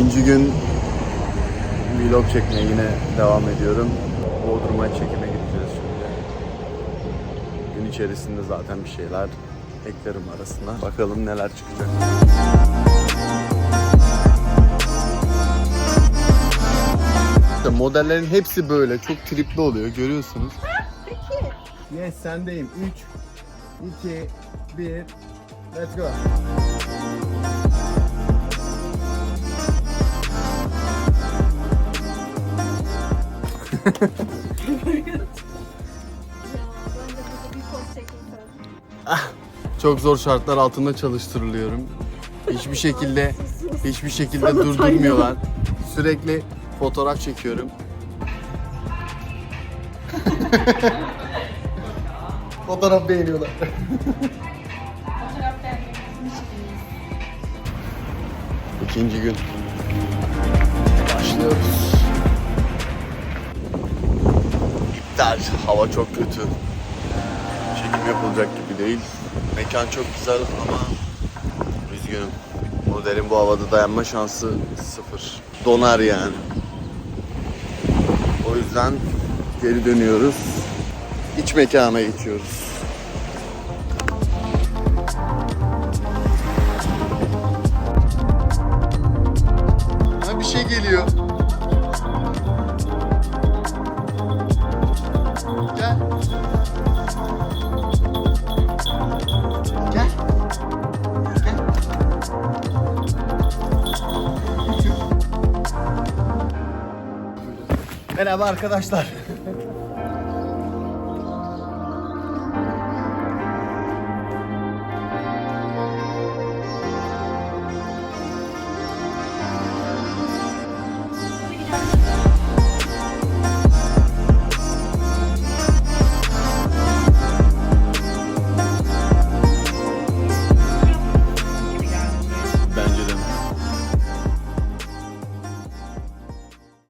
İkinci gün vlog çekmeye yine devam ediyorum. Bodrum'a çekime gideceğiz şimdi. Gün içerisinde zaten bir şeyler eklerim arasına. Bakalım neler çıkacak. İşte modellerin hepsi böyle çok tripli oluyor görüyorsunuz. Peki. Yes sendeyim. 3 2 1 Let's go. Çok zor şartlar altında çalıştırılıyorum. Hiçbir şekilde hiçbir şekilde durdurmuyorlar. Sürekli fotoğraf çekiyorum. fotoğraf beğeniyorlar. İkinci gün. Başlıyoruz. İptal. Hava çok kötü. Çekim yapılacak gibi değil. Mekan çok güzel ama üzgünüm. Modelin bu havada dayanma şansı sıfır. Donar yani. O yüzden geri dönüyoruz. İç mekana geçiyoruz. Ha bir şey geliyor. Merhaba arkadaşlar.